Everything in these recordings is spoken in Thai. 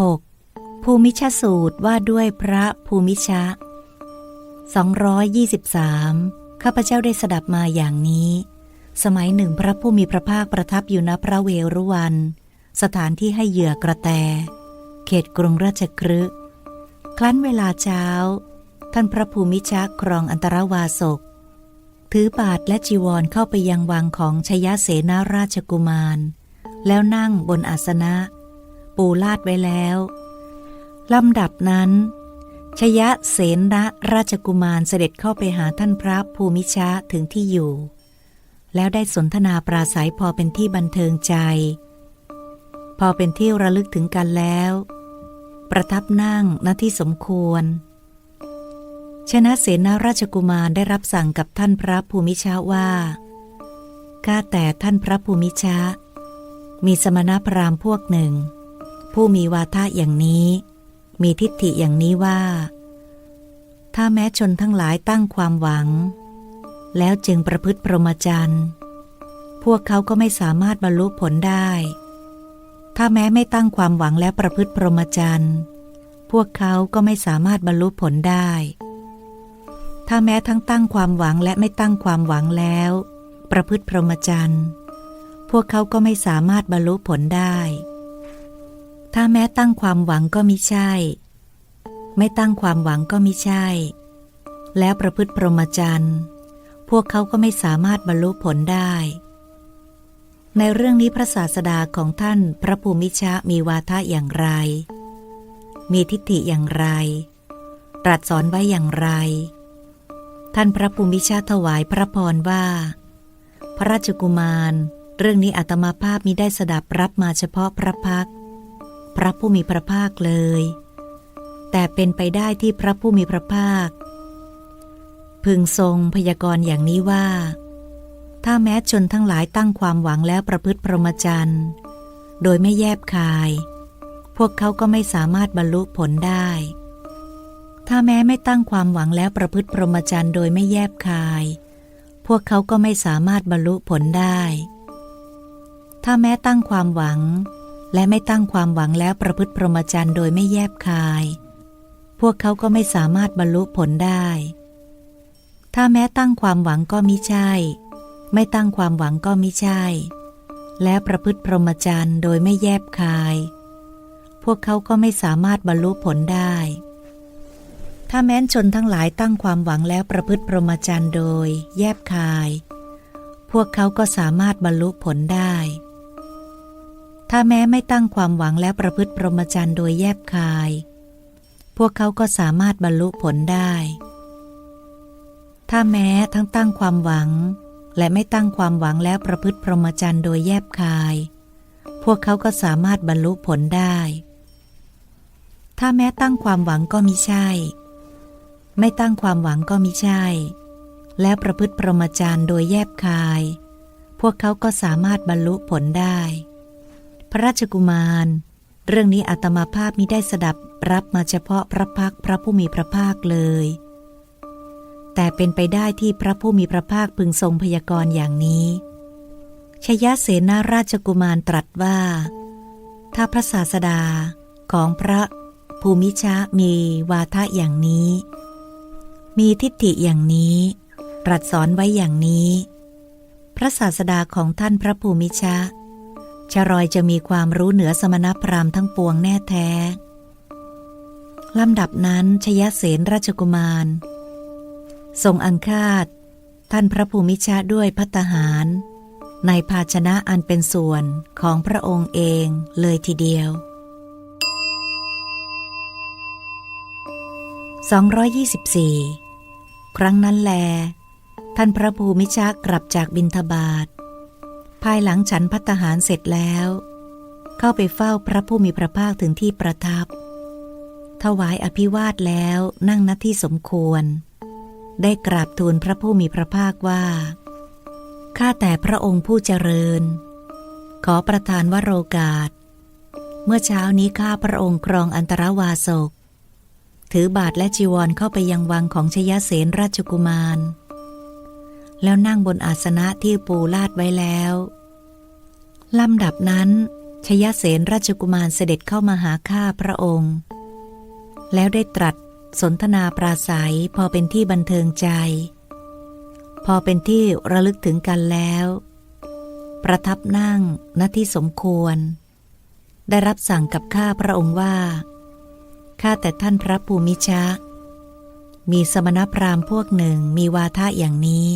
6. ภูมิชสูตรว่าด้วยพระภูมิชะ 223 ข้าพเจ้าได้สดับมาอย่างนี้ สมัยหนึ่งพระผู้มีพระภาคประทับอยู่ณพระเวรุวัน สถานที่ให้เหยื่อกระแต เขตกรุงราชครึครั้นเวลาเช้า ท่านพระภูมิชะครองอันตรวาสก ถือบาทและจีวรเข้าไปยังวังของชยเสนาราชกุมาร แล้วนั่งบนอาสนะ ปูลาดไว้แล้วลำดับนั้น ชยะเสนราชกุมารเสด็จเข้าไปหาท่านพระภูมิชะถึงที่อยู่ แล้วได้สนทนาปราศัยพอเป็นที่บันเทิงใจ พอเป็นที่ระลึกถึงกันแล้ว ประทับนั่งณที่สมควร ชนะเสนาราชกุมารได้รับสั่งกับท่านพระภูมิชาว่า ข้าแต่ท่านพระภูมิชามีสมณพราหมณ์พวกหนึ่ง ผู้มีวาทะอย่างนี้ มีทิฏฐิอย่างนี้ว่า ถ้าแม้ชนทั้งหลายตั้งความหวัง แล้วจึงประพฤติพรหมจรรย์พวกเขาก็ไม่สามารถบรรลุผลได้ ถ้าแม้ไม่ตั้งความหวังและประพฤติพรหมจรรย์พวกเขาก็ไม่สามารถบรรลุผลได้ ถ้าแม้ทั้งตั้งความหวังและไม่ตั้งความหวังแล้ว ประพฤติพรหมจรรย์พวกเขาก็ไม่สามารถบรรลุผลได้ ถ้าแม้ตั้งความหวังก็มิใช่ ไม่ตั้งความหวังก็มิใช่ แล้วประพฤติพรหมจรรย์ พวกเขาก็ไม่สามารถบรรลุผลได้ ในเรื่องนี้พระศาสดาของท่านพระภูมิชะมีวาทะอย่างไร มีทิฏฐิอย่างไร ตรัสสอนไว้อย่างไร ท่านพระภูมิชาถวายพระพรว่า พระราชกุมาร เรื่องนี้อาตมาภาพมิได้สดับรับมาเฉพาะพระพักตร์ พระผู้มีพระภาคเลย แต่เป็นไปได้ที่พระผู้มีพระภาค พึงทรงพยากรณ์อย่างนี้ว่า ถ้าแม้ชนทั้งหลายตั้งความหวังแล้วประพฤติพรหมจรรย์โดยไม่แยบคาย พวกเขาก็ไม่สามารถบรรลุผลได้ ถ้าแม้ไม่ตั้งความหวังแล้วประพฤติพรหมจรรย์โดยไม่แยบคาย พวกเขาก็ไม่สามารถบรรลุผลได้ ถ้าแม้ตั้งความหวัง และไม่ตั้งความหวังแล้วประพฤติพรหมจรรย์โดยไม่แยบคาย พวกเขาก็ไม่สามารถบรรลุผลได้ ถ้าแม้ตั้งความหวังก็มิใช่ ไม่ตั้งความหวังก็มิใช่ และประพฤติพรหมจรรย์โดยไม่แยบคาย พวกเขาก็ไม่สามารถบรรลุผลได้ ถ้าแม้นชนทั้งหลายตั้งความหวังแล้วประพฤติพรหมจรรย์โดย แยบคาย พวกเขาก็สามารถบรรลุผลได้ ถ้าแม้ไม่ตั้งความหวังแล้วประพฤติพรหมจรรย์โดยแยบคาย พวกเขาก็สามารถบรรลุผลได้ ถ้าแม้ทั้งตั้งความหวัง และไม่ตั้งความหวังแล้วประพฤติพรหมจรรย์โดยแยบคาย พวกเขาก็สามารถบรรลุผลได้ ถ้าแม้ตั้งความหวังก็มิใช่ ไม่ตั้งความหวังก็มิใช่ แล้วประพฤติพรหมจรรย์โดยแยบคาย พวกเขาก็สามารถบรรลุผลได้ พระราชกุมาร เรื่องนี้อาตมาภาพมิได้สดับรับมาเฉพาะพระพักพระผู้มีพระภาคเลย แต่เป็นไปได้ที่พระผู้มีพระภาคพึงทรงพยากรณ์อย่างนี้ ชยเสนาราชกุมารตรัสว่า ถ้าพระศาสดาของพระภูมิชะมีวาทะอย่างนี้ มีทิฏฐิอย่างนี้ตรัสสอนไว้อย่างนี้ พระศาสดาของท่านพระภูมิชะ ชรอยจะมีความรู้เหนือสมณพราหมณ์ทั้งปวงแน่แท้ ลำดับนั้นชยเสนราชกุมาร ทรงอังคาดท่านพระภูมิชาด้วยพัตหาร ในภาชนะอันเป็นส่วนของพระองค์เองเลยทีเดียว 224 ครั้งนั้นแล ท่านพระภูมิชากลับจากบินทบาท ภายหลังฉันพัตหารเสร็จแล้ว เข้าไปเฝ้าพระผู้มีพระภาคถึงที่ประทับ ถวายอภิวาทแล้วนั่งณที่สมควร ได้กราบทูลพระผู้มีพระภาคว่าข้าแต่พระองค์ผู้เจริญ ขอประทานวโรกาส เมื่อเช้านี้ข้าพระองค์ครองอันตรวาสก ถือบาทและจีวรเข้าไปยังวังของชยเสนราชกุมาร แล้วนั่งบนอาสนะที่ปูลาดไว้แล้วลำดับนั้น ชยเสนราชกุมารเสด็จเข้ามาหาข้าพระองค์ แล้วได้ตรัสสนทนาปราศัยพอเป็นที่บันเทิงใจ พอเป็นที่ระลึกถึงกันแล้ว ประทับนั่งณที่สมควร ได้รับสั่งกับข้าพระองค์ว่า ข้าแต่ท่านพระภูมิชะ มีสมณพราหมณ์พวกหนึ่งมีวาทะอย่างนี้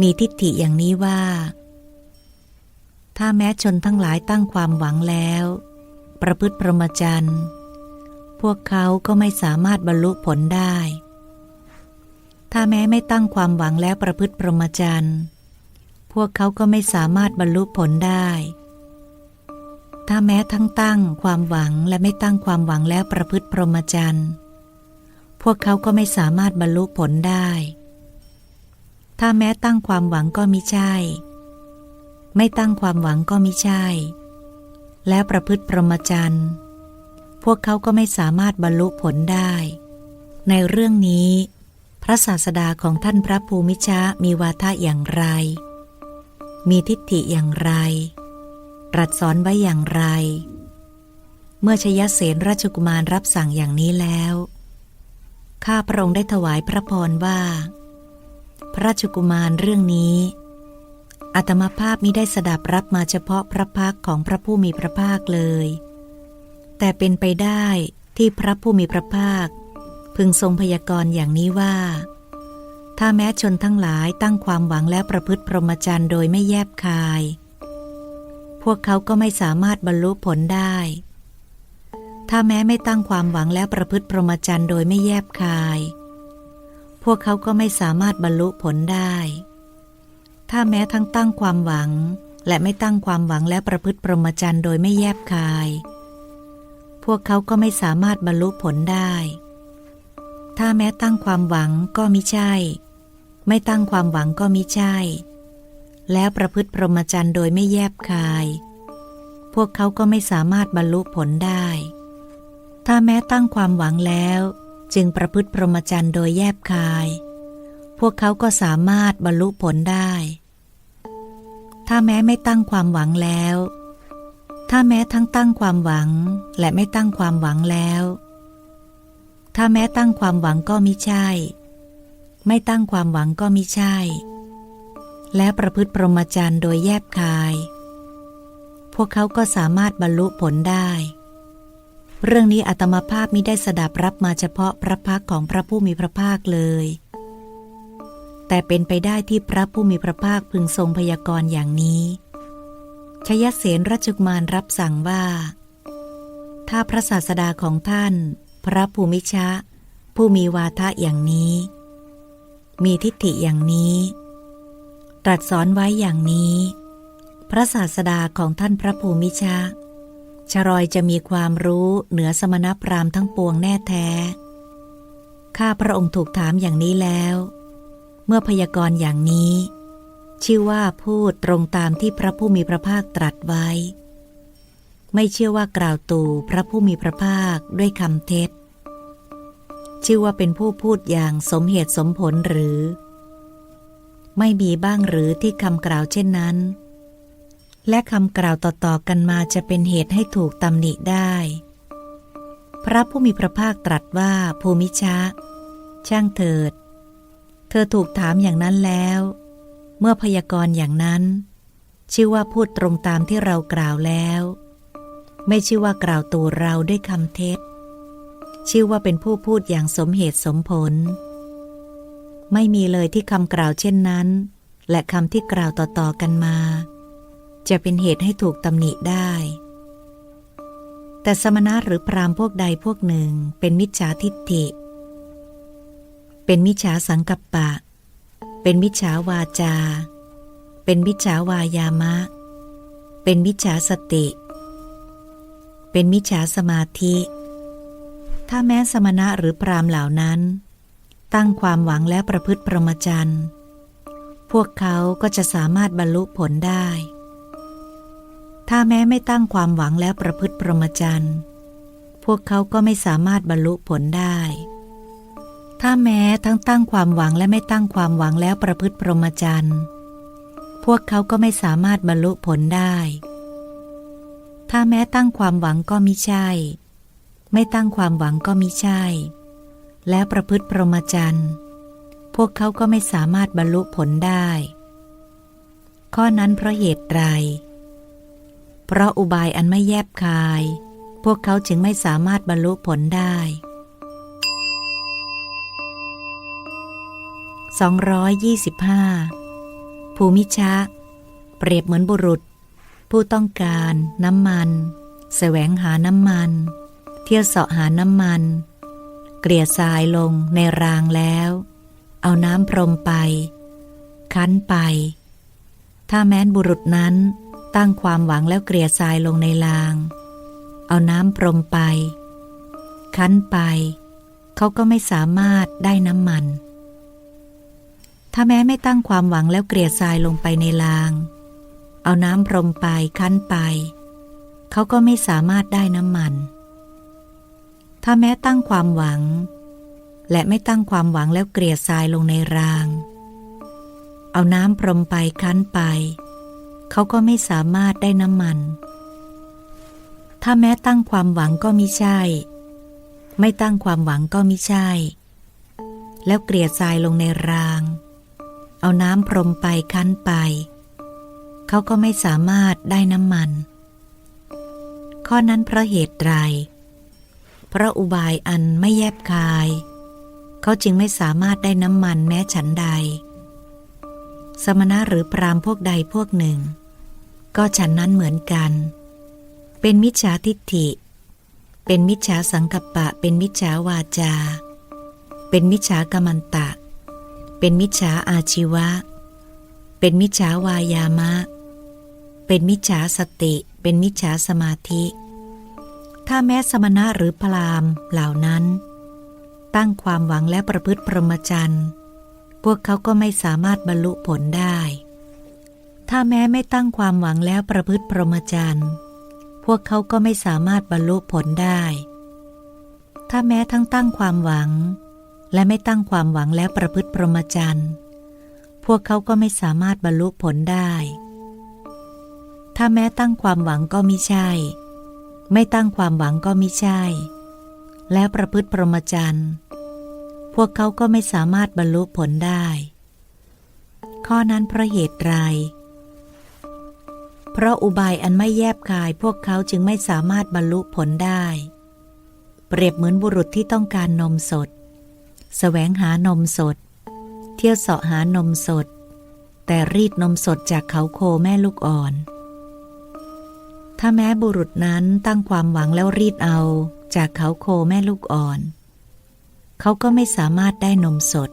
มีทิฏฐิอย่างนี้ว่า ถ้าแม้ชนทั้งหลายตั้งความหวังแล้ว ประพฤติพรหมจรรย์พวกเขาก็ไม่สามารถบรรลุผลได้ ถ้าแม้ไม่ตั้งความหวังแล้วประพฤติพรหมจรรย์พวกเขาก็ไม่สามารถบรรลุผลได้ ถ้าแม้ทั้งตั้งความหวังและไม่ตั้งความหวังแล้วประพฤติพรหมจรรย์ พวกเขาก็ไม่สามารถบรรลุผลได้ ถ้าแม้ตั้งความหวังก็มิใช่ ไม่ตั้งความหวังก็มิใช่ แล้วประพฤติพรหมจรรย์ พวกเขาก็ไม่สามารถบรรลุผลได้ ในเรื่องนี้ พระศาสดาของท่านพระภูมิชะมีวาทะอย่างไร มีทิฏฐิอย่างไร ตรัสสอนไว้อย่างไร เมื่อชยเสนราชกุมารรับสั่งอย่างนี้แล้ว ข้าพระองค์ได้ถวายพระพรว่า ระราชกุมารเรื่องนี้อัตมาภาพมิได้สดับรับมาเฉพาะพระพักของพระผู้มีพระภาคเลย แต่เป็นไปได้ที่พระผู้มีพระภาค พึงทรงพยากรณ์อย่างนี้ว่า ถ้าแม้ชนทั้งหลายตั้งความหวังแล้วประพฤติพรหมจรรย์โดยไม่แยบคาย พวกเขาก็ไม่สามารถบรรลุผลได้ ถ้าแม้ไม่ตั้งความหวังแล้วประพฤติพรหมจรรย์โดยไม่แยบคาย พวกเขาก็ไม่สามารถบรรลุผลได้ ถ้าแม้ทั้งตั้งความหวังและไม่ตั้งความหวังและประพฤติพรหมจรรย์โดยไม่แยบคาย พวกเขาก็ไม่สามารถบรรลุผลได้ ถ้าแม้ตั้งความหวังก็มิใช่ ไม่ตั้งความหวังก็มิใช่ แล้วประพฤติพรหมจรรย์โดยไม่แยบคาย พวกเขาก็ไม่สามารถบรรลุผลได้ ถ้าแม้ตั้งความหวังแล้ว จึงประพฤติพรหมจรรย์โดยแยบคาย พวกเขาก็สามารถบรรลุผลได้ ถ้าแม้ไม่ตั้งความหวังแล้ว ถ้าแม้ทั้งตั้งความหวังและไม่ตั้งความหวังแล้ว ถ้าแม้ตั้งความหวังก็มิใช่ ไม่ตั้งความหวังก็มิใช่ และประพฤติพรหมจรรย์โดยแยบคาย พวกเขาก็สามารถบรรลุผลได้ เรื่องนี้อาตมาภาพมิได้สดับรับมาเฉพาะพระพักของพระผู้มีพระภาคเลย แต่เป็นไปได้ที่พระผู้มีพระภาคพึงทรงพยากรณ์อย่างนี้ ชยเสนราชกุมารรับสั่งว่า ถ้าพระศาสดาของท่าน พระภูมิชะ ผู้มีวาทะอย่างนี้ มีทิฏฐิอย่างนี้ ตรัสสอนไว้อย่างนี้ พระศาสดาของท่านพระภูมิชะ ชรอยจะมีความรู้เหนือสมณพราหมณ์ทั้งปวงแน่แท้ ข้าพระองค์ถูกถามอย่างนี้แล้ว เมื่อพยากรณ์อย่างนี้ ชื่อว่าพูดตรงตามที่พระผู้มีพระภาคตรัสไว้ ไม่เชื่อว่ากล่าวตู่พระผู้มีพระภาคด้วยคำเท็จ ชื่อว่าเป็นผู้พูดอย่างสมเหตุสมผลหรือ ไม่มีบ้างหรือที่คำกล่าวเช่นนั้น และคำกล่าวต่อๆกันมาจะเป็นเหตุให้ถูกตำหนิได้ พระผู้มีพระภาคตรัสว่าภูมิชะ ช่างเถิด เธอถูกถามอย่างนั้นแล้ว เมื่อพยากรณ์อย่างนั้น ชื่อว่าพูดตรงตามที่เรากล่าวแล้ว ไม่ชื่อว่ากล่าวตัวเราด้วยคำเท็จ ชื่อว่าเป็นผู้พูดอย่างสมเหตุสมผล ไม่มีเลยที่คำกล่าวเช่นนั้น และคำที่กล่าวต่อๆกันมา จะเป็นเหตุให้ถูกตำหนิได้ แต่สมณะหรือพรามพวกใดพวกหนึ่งเป็นมิจฉาทิฏฐิ เป็นมิจฉาสังกัปปะ เป็นมิจฉาวาจา เป็นมิจฉาวายามะ เป็นมิจฉาสติ เป็นมิจฉาสมาธิ ถ้าแม้สมณะหรือพรามเหล่านั้น ตั้งความหวังและประพฤติพรหมจรรย์พวกเขาก็จะสามารถบรรลุผลได้ ถ้าแม้ไม่ตั้งความหวังแล้วประพฤติพรหมจรรย์พวกเขาก็ไม่สามารถบรรลุผลได้ ถ้าแม้ทั้งตั้งความหวังและไม่ตั้งความหวังแล้วประพฤติพรหมจรรย์พวกเขาก็ไม่สามารถบรรลุผลได้ ถ้าแม้ตั้งความหวังก็มิใช่ ไม่ตั้งความหวังก็มิใช่ และประพฤติพรหมจรรย์พวกเขาก็ไม่สามารถบรรลุผลได้ ข้อนั้นเพราะเหตุไร เพราะอุบายอันไม่แยบคาย พวกเขาจึงไม่สามารถบรรลุผลได้ 225 ภูมิชะ เปรียบเหมือนบุรุษ ผู้ต้องการน้ำมันแสวงหาน้ำมัน เที่ยวเสาะหาน้ำมัน เกลี่ยทรายลงในรางแล้ว เอาน้ำพรมไป คั้นไป ถ้าแม้นบุรุษนั้น ตั้งความหวังแล้วเกลี่ยทรายลงในราง เอาน้ำพรมไป คั้นไป เขาก็ไม่สามารถได้น้ำมัน ถ้าแม้ไม่ตั้งความหวังแล้วเกลี่ยทรายลงไปในราง เอาน้ำพรมไปคั้นไป เขาก็ไม่สามารถได้น้ำมัน ถ้าแม้ตั้งความหวัง และไม่ตั้งความหวังแล้วเกลี่ยทรายลงในราง เอาน้ำพรมไปคั้นไปเเขาก็ไม่สามารถได้น้ำมัน ถ้าแม้ตั้งความหวังก็มิใช่ ไม่ตั้งความหวังก็มิใช่ แล้วเกลี่ยทรายลงในราง เอาน้ำพรมไปคั้นไป เขาก็ไม่สามารถได้น้ำมัน ข้อนั้นเพราะเหตุไรเพราะอุบายอันไม่แยบคาย เขาจึงไม่สามารถได้น้ำมันแม้ฉันใด สมณะหรือพรามพวกใดพวกหนึ่ง ก็ฉันนั้นเหมือนกัน เป็นมิจฉาทิฏฐิ เป็นมิจฉาสังกัปปะ เป็นมิจฉาวาจา เป็นมิจฉากรรมันตะ เป็นมิจฉาอาชีวะ เป็นมิจฉาวายามะ เป็นมิจฉาสติ เป็นมิจฉาสมาธิ ถ้าแม้สมณะหรือพรามเหล่านั้น ตั้งความหวังและประพฤติพรหมจรรย์ พวกเขาก็ไม่สามารถบรรลุผลได้ ถ้าแม้ไม่ตั้งความหวังแล้วประพฤติพรหมจรรย์ พวกเขาก็ไม่สามารถบรรลุผลได้ ถ้าแม้ทั้งตั้งความหวัง และไม่ตั้งความหวังแล้วประพฤติพรหมจรรย์ พวกเขาก็ไม่สามารถบรรลุผลได้ ถ้าแม้ตั้งความหวังก็มิใช่ ไม่ตั้งความหวังก็มิใช่ แล้วประพฤติพรหมจรรย์ พวกเขาก็ไม่สามารถบรรลุผลได้ ข้อนั้นเพราะเหตุไร เพราะอุบายอันไม่แยบคายพวกเขาจึงไม่สามารถบรรลุผลได้ เปรียบเหมือนบุรุษที่ต้องการนมสดแสวงหานมสด เที่ยวเสาะหานมสด แต่รีดนมสดจากเขาโคแม่ลูกอ่อน ถ้าแม้บุรุษนั้นตั้งความหวังแล้วรีดเอาจากเขาโคแม่ลูกอ่อน เขาก็ไม่สามารถได้นมสด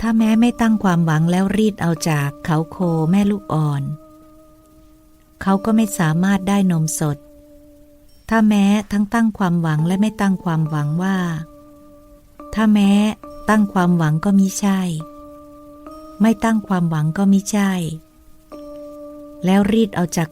ถ้าแม้ไม่ตั้งความหวังแล้วรีดเอาจากเขาโคแม่ลูกอ่อน เขาก็ไม่สามารถได้นมสด ถ้าแม้ทั้งตั้งความหวังและไม่ตั้งความหวังว่า ถ้าแม้ตั้งความหวังก็มิใช่ ไม่ตั้งความหวังก็มิใช่ แล้วรีดเอาจาก